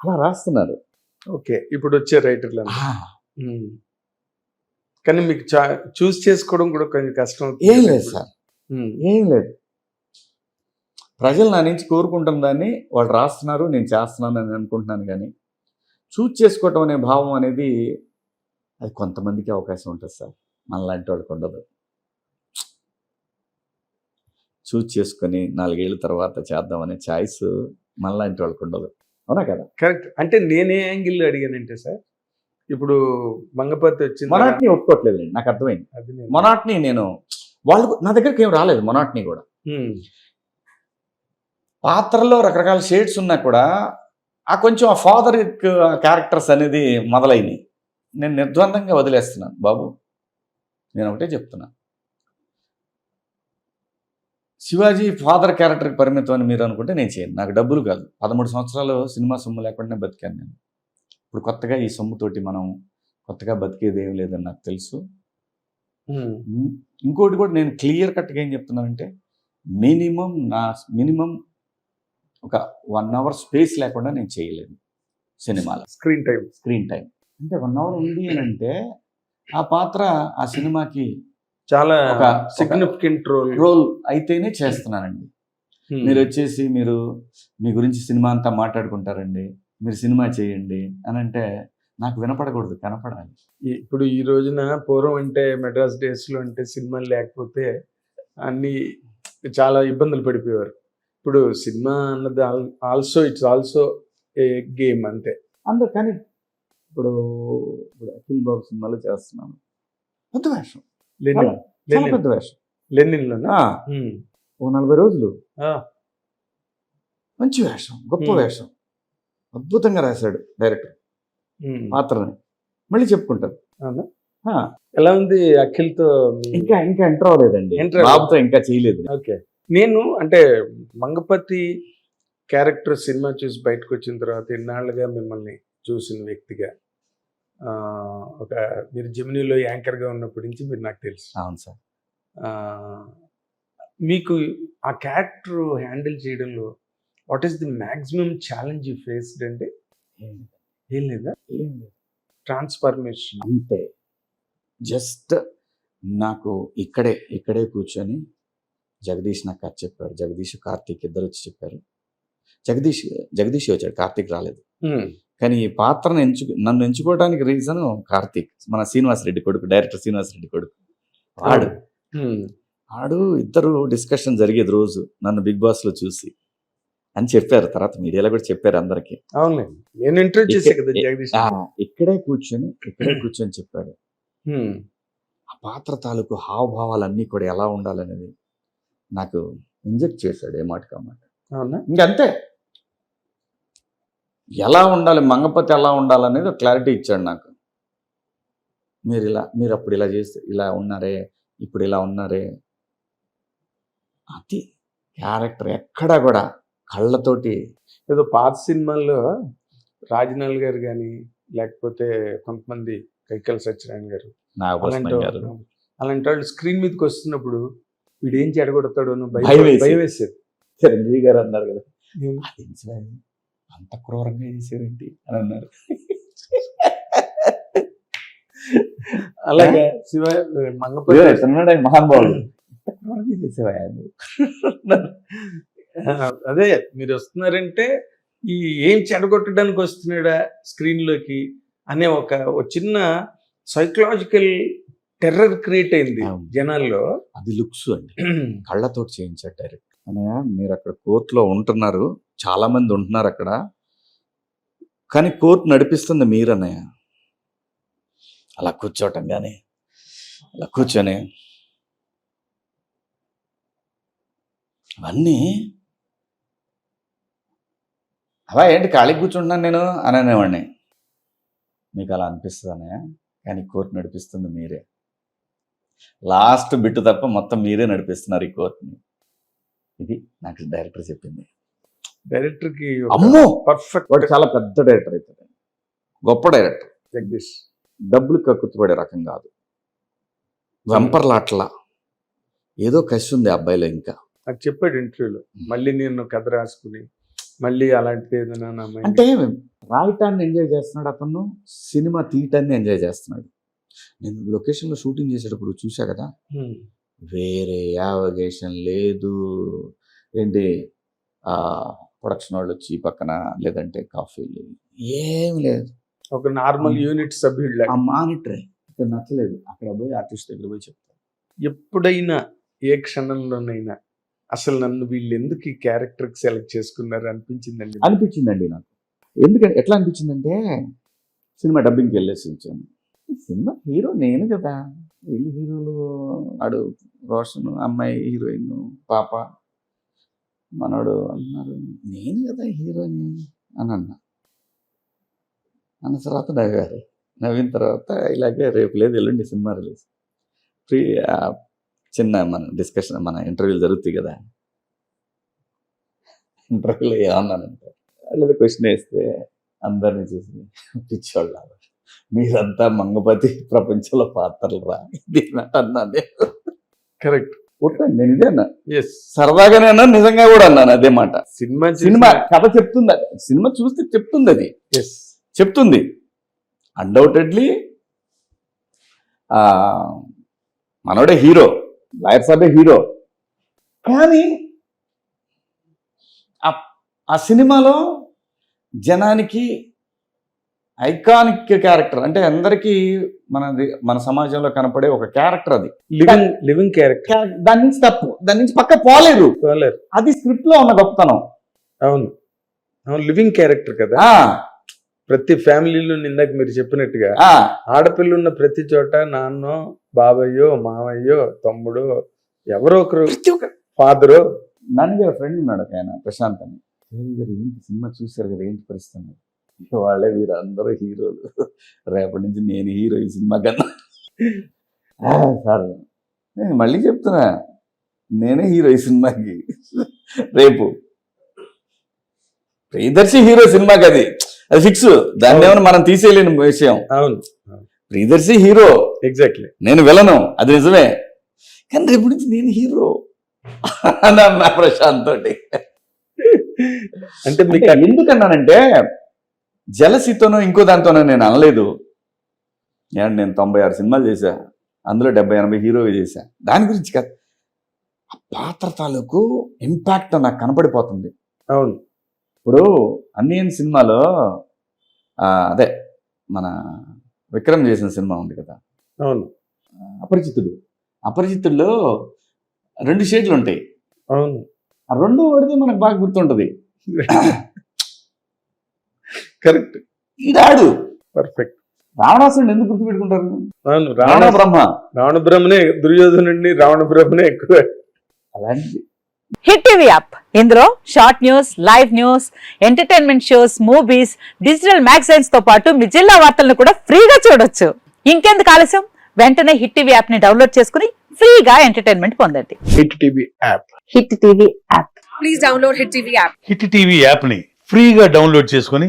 అలా రాస్తున్నారు. ఓకే ఇప్పుడు వచ్చే రైటర్లు కానీ మీకు చూస్ చేసుకోవడం కూడా కొంచెం కష్టం ఏం లేదు. సార్. ఏం లేదు. ప్రజలు నా నుంచి కోరుకుంటున్న దాన్ని వాళ్ళు రాస్తున్నారు నేను చేస్తున్నాను అని అనుకుంటున్నాను కానీ చూజ్ చేసుకోవటం అనే భావం అనేది అది కొంతమందికి అవకాశం ఉంటుంది సార్. మనలాంటి వాళ్ళకి ఉండదు. చూజ్ చేసుకొని నాలుగేళ్ళ తర్వాత చేద్దామనే ఛాయిస్ మనలాంటి వాళ్ళకి ఉండదు. అవునా కదా? కరెక్ట్. అంటే నేనే యాంగిల్ అడిగానంటే సార్ ఇప్పుడు మంగపతి వచ్చింది మొనాట్ని ఒప్పుకోవట్లేదండి నాకు అర్థమైంది. మొనాట్ని నేను వాళ్ళు నా దగ్గరికి ఏం రాలేదు మొనాట్ని కూడా. పాత్రలో రకరకాల షేడ్స్ ఉన్నా కూడా ఆ కొంచెం ఆ ఫాదర్ క్యారెక్టర్స్ అనేది మొదలైనవి నేను నిర్ద్వందంగా వదిలేస్తున్నాను బాబు. నేను ఒకటే చెప్తున్నా. శివాజీ ఫాదర్ క్యారెక్టర్కి పరిమితం అని మీరు అనుకుంటే నేను చేయను. నాకు డబ్బులు కాదు. పదమూడు సంవత్సరాలు సినిమా సొమ్ము లేకుండా బతికాను నేను. ఇప్పుడు కొత్తగా ఈ సొమ్ముతోటి మనం కొత్తగా బతికేది ఏం లేదని నాకు తెలుసు. ఇంకోటి కూడా నేను క్లియర్ కట్గా ఏం చెప్తున్నానంటే మినిమం నా మినిమం ఒక వన్ అవర్ స్పేస్ లేకుండా నేను చేయలేను సినిమాలో. స్క్రీన్ టైం స్క్రీన్ టైం అంటే వన్ అవర్ ఉంది అని అంటే ఆ పాత్ర ఆ సినిమాకి చాలా సిగ్నిఫికెంట్ రోల్ రోల్ అయితేనే చేస్తున్నానండి మీరు వచ్చేసి మీరు మీ గురించి సినిమా అంతా మాట్లాడుకుంటారండి. మీరు సినిమా చేయండి అని అంటే నాకు వినపడకూడదు కనపడాలి. ఇప్పుడు ఈ రోజున పూర్వం అంటే మెడ్రాస్ డేస్లో అంటే సినిమాలు లేకపోతే అన్ని చాలా ఇబ్బందులు పడిపోయేవారు. ఇప్పుడు సినిమా అన్నది also it's also a game అంతే. అందరు కానీ ఇప్పుడు ఇప్పుడు అఖిల్ బాబు సినిమాలో చేస్తున్నాను. పెద్ద వేషం. పెద్ద వేషం. లెనిన్ లోనా ఆ, ఉమ్. ఓ నలభై రోజులు. మంచి వేషం గొప్ప. వేషం. అద్భుతంగా రాశాడు డైరెక్టర్. పాత్రని. మళ్ళీ చెప్పుకుంటారు ఎలా ఉంది అఖిల్తో మీ- ఇంకా ఇంకా ఎంటర్ అవ్వలేదండి. బాబుతో ఇంకా చేయలేదు ఓకే. నేను అంటే మంగపతి క్యారెక్టర్ సినిమా చూసి బయటకు వచ్చిన తర్వాత ఎన్నాళ్ళుగా మిమ్మల్ని చూసిన వ్యక్తిగా ఒక మీరు జమినీలో యాంకర్గా ఉన్నప్పటి నుంచి మీరు నాకు తెలుసు. అవును సార్. మీకు ఆ క్యారెక్టర్ హ్యాండిల్ చేయడంలో what is the maximum challenge you faced అంటే? ఏం లేదా. ఏం లేదు. ట్రాన్స్ఫర్మేషన్. అంతే. జస్ట్ నాకు ఇక్కడే ఇక్కడే కూర్చొని జగదీష్ నాకు కథ చెప్పాడు. జగదీష్ కార్తీక్ ఇద్దరు వచ్చి చెప్పారు. జగదీష్ జగదీష్ వచ్చాడు. కార్తీక్ రాలేదు. కానీ ఈ పాత్రను ఎంచు నన్ను ఎంచుకోవడానికి రీజన్ కార్తీక్ మన శ్రీనివాస్ రెడ్డి కొడుకు డైరెక్టర్ శ్రీనివాస్ రెడ్డి కొడుకు. వాడు. ఆడు ఇద్దరు డిస్కషన్ జరిగేది రోజు నన్ను బిగ్ బాస్లో చూసి. అని చెప్పారు తర్వాత మీడియాలో కూడా చెప్పారు అందరికి. నేను ఇక్కడ- కూర్చొని ఇక్కడే కూర్చొని చెప్పాడు. ఆ పాత్ర తాలూకు హావభావాలన్నీ కూడా ఎలా ఉండాలనేది నాకు ఇంజెక్ట్ చేశాడు ఏ మాట. కామాట అవునా? ఇంకంతే. ఎలా ఉండాలి మంగపతి ఎలా ఉండాలనేది క్లారిటీ ఇచ్చాడు నాకు. మీరు ఇలా మీరు అప్పుడు ఇలా చేస్తే ఇలా ఉన్నారే ఇప్పుడు ఇలా ఉన్నారే. అది క్యారెక్టర్ ఎక్కడా కూడా కళ్ళతోటి. ఏదో పాత సినిమాల్లో రాజనాల్ గారు కానీ లేకపోతే కొంతమంది కైకల్ సత్యనారాయణ గారు అలాంటి వాళ్ళు- స్క్రీన్ మీదకి వస్తున్నప్పుడు వీడు ఏం చెడగొడతాడో భయం భయం వేసేది. చిరంజీవి గారు అన్నారు కదా. అంత క్రూరంగా చేశారేంటి అని అన్నారు. అలాగే శివ మంగపతి. మహానుభావుడు. క్రూరంగా చేసేవా అదే? మీరు వస్తున్నారంటే ఈ ఏం చెడగొట్టడానికి వస్తున్నాడా స్క్రీన్లోకి అనే ఒక చిన్న సైకలాజికల్ టెర్రర్ క్రియేట్ అయింది. జనాల్లో. అది లుక్స్ అండి. కళ్ళతోటి చేయించాడు డైరెక్ట్. అన్నయ్య మీరు అక్కడ కోర్టులో ఉంటున్నారు. చాలామంది ఉంటున్నారు అక్కడ. కానీ కోర్టు నడిపిస్తుంది మీరు అన్నయ్య. అలా కూర్చోవటం కానీ అలా కూర్చొని అవన్నీ అలా ఏంటి ఖాళీ కూర్చుంటున్నాను నేను? అని అనేవాడిని. మీకు అలా అనిపిస్తుంది అన్నయ్య? కానీ కోర్టు నడిపిస్తుంది మీరే. లాస్ట్ బిట్టు తప్ప మొత్తం మీరే నడిపిస్తున్నారు ఈ కోర్టుని. ఇది నాకు డైరెక్టర్ చెప్పింది. డైరెక్టర్కి అమ్మో! పర్ఫెక్ట్ వాడు చాలా పెద్ద డైరెక్టర్ అవుతాడు గొప్ప డైరెక్టర్. జగదీష్. డబ్బులు కక్కుతుపడే రకం కాదు. వెంపర్లాట్లా ఏదో కసి ఉంది అబ్బాయిలో ఇంకా. నాకు చెప్పాడు ఇంటర్వ్యూలో. మళ్ళీ నేను కథ రాసుకుని మళ్ళీ అలాంటిది ఏదైనా అంటే రాయటాన్ని ఎంజాయ్ చేస్తున్నాడు అతను సినిమా తీయటాన్ని ఎంజాయ్ చేస్తున్నాడు. నేను లొకేషన్లో షూటింగ్ చేసేటప్పుడు చూసా కదా. వేరే యావగేషన్ లేదు. ఏంటి? ఆ ప్రొడక్షన్ వాళ్ళు వచ్చి పక్కన లేదంటే కాఫీలు ఏం లేదు. ఒక నార్మల్ యూనిట్ సభ్యుడు ఆ మానిటరే. ఇక్కడ నచ్చలేదు. అక్కడ పోయి ఆర్టిస్ట్ దగ్గర పోయి చెప్తాను ఎప్పుడైనా ఏ క్షణంలోనైనా అసలు నన్ను వీళ్ళు ఎందుకు ఈ క్యారెక్టర్ సెలెక్ట్ చేసుకున్నారు అనిపించిందండి? అనిపించిందండి నాకు. ఎందుకంటే ఎట్లా అనిపించిందంటే సినిమా డబ్బింగ్కి వెళ్ళేసి వచ్చాను. సినిమా హీరో నేను కదా. వీళ్ళు హీరోలు ఆడు రోషన్ అమ్మాయి హీరోయిన్ పాప మనోడు అన్నారు నేను కదా హీరోని అని అన్నా. అన్న తర్వాత నవ్వారు. నవ్విన తర్వాత ఇలాగే రేపు లేదు ఎల్లుండి సినిమా రిలీజ్. ఫ్రీ చిన్న మన డిస్కషన్ మన ఇంటర్వ్యూలు జరుగుతాయి కదా. ఇంటర్వ్యూలో ఏమన్నానంటే వాళ్ళు క్వశ్చన్ వేస్తే అందరిని చూసి పిచ్చోళ్ళ మీరంతా మంగపతి ప్రపంచంలో పాత్రలు రా ఇది అన్నాను కరెక్ట్. కొట్టండి నేను ఇదే అన్నా సరదాగానే అన్నా నిజంగా కూడా అన్నాను అదే మాట. సినిమా సినిమా కథ చెప్తుంది అది. సినిమా చూస్తే చెప్తుంది అది. చెప్తుంది. అన్డౌటెడ్లీ మనోడే హీరో. Lawyer సాబే hero. కానీ ఆ సినిమాలో జనానికి ఐకానిక్ క్యారెక్టర్ అంటే అందరికీ మనది మన సమాజంలో కనపడే ఒక క్యారెక్టర్ అది. లివింగ్ లివింగ్ క్యారెక్టర్ క్యా- దాని నుంచి తప్పు. దాని నుంచి పక్క పోలేదు. అది స్క్రిప్ట్లో ఉన్న గొప్పతనం. అవును. అవును లివింగ్ క్యారెక్టర్ కదా. ప్రతి ఫ్యామిలీలో ఇందాక మీరు చెప్పినట్టుగా ఆడపిల్ల ఉన్న ప్రతి చోట నాన్నో బాబయ్యో మావయ్యో తమ్ముడు ఎవరో ఒకరు ఫాదరు. నన్ను గారి ఫ్రెండ్ ఉన్నాడు ఆయన ప్రశాంత్ అని. "ఏయ్ గారు ఏంటి సినిమా చూశారు కదా ఏంటి పరిస్థితి వాళ్ళే వీరు అందరూ హీరోలు. రేపటి నుంచి నేను హీరో ఈ సినిమా కన్నా. "ఆ, సార్. నేను మళ్ళీ చెప్తున్నా. నేనే హీరో ఈ సినిమాకి. రేపు. ప్రియదర్శి హీరో సినిమాకి అది. అది ఫిక్స్ దాన్ని ఏమైనా మనం తీసేయలేని విషయం. అవును. ప్రియదర్శి హీరో. ఎగ్జాక్ట్లీ నేను విలను. అది నిజమే. కానీ రేపు నుంచి నేను హీరో. అని అన్నా ప్రశాంత్ తోటి. అంటే మీకు అంటే ఎందుకన్నానంటే జలసితోనో ఇంకో దాంతోనో నేను అనలేదు. ఏమంటే నేను తొంభై ఆరు సినిమాలు చేశా. అందులో డెబ్బై ఎనభై హీరోవి చేశా. దాని గురించి కాదు. ఆ పాత్ర తాలూకు ఇంపాక్ట్ నాకు కనపడిపోతుంది. అవును. ఇప్పుడు అన్నియన్ సినిమాలో అదే మన విక్రమ్ చేసిన సినిమా ఉంది కదా. అవును. అపరిచితుడు. అపరిచితుల్లో రెండు షేడ్లు ఉంటాయి అవును. ఆ రెండు వాడితే మనకు బాగా గుర్తుంటది. కరెక్ట్. ఈడాడు పర్ఫెక్ట్. రావణాసురుడు ఎందుకు గుర్తుపెట్టుకుంటారు? అవును రావణ బ్రహ్మ. రావణ బ్రహ్మనే దుర్యోధనుడిని రావణ బ్రహ్మనే ఎక్కువ. అలాంటిది. Hit TV app. ఇందులో short news live news entertainment shows movies digital మ్యాగజైన్స్తో పాటు మీ జిల్లా వార్తలను కూడా ఫ్రీగా చూడొచ్చు. ఇంకెందుకు ఆలస్యం? వెంటనే హిట్ టీవీ యాప్ని డౌన్లోడ్ చేసుకుని ఫ్రీగా ఎంటర్టైన్మెంట్ పొందండి. Hit TV app. Hit TV app. Please download Hit TV app. Hit TV యాప్ని ఫ్రీగా డౌన్లోడ్ చేసుకొని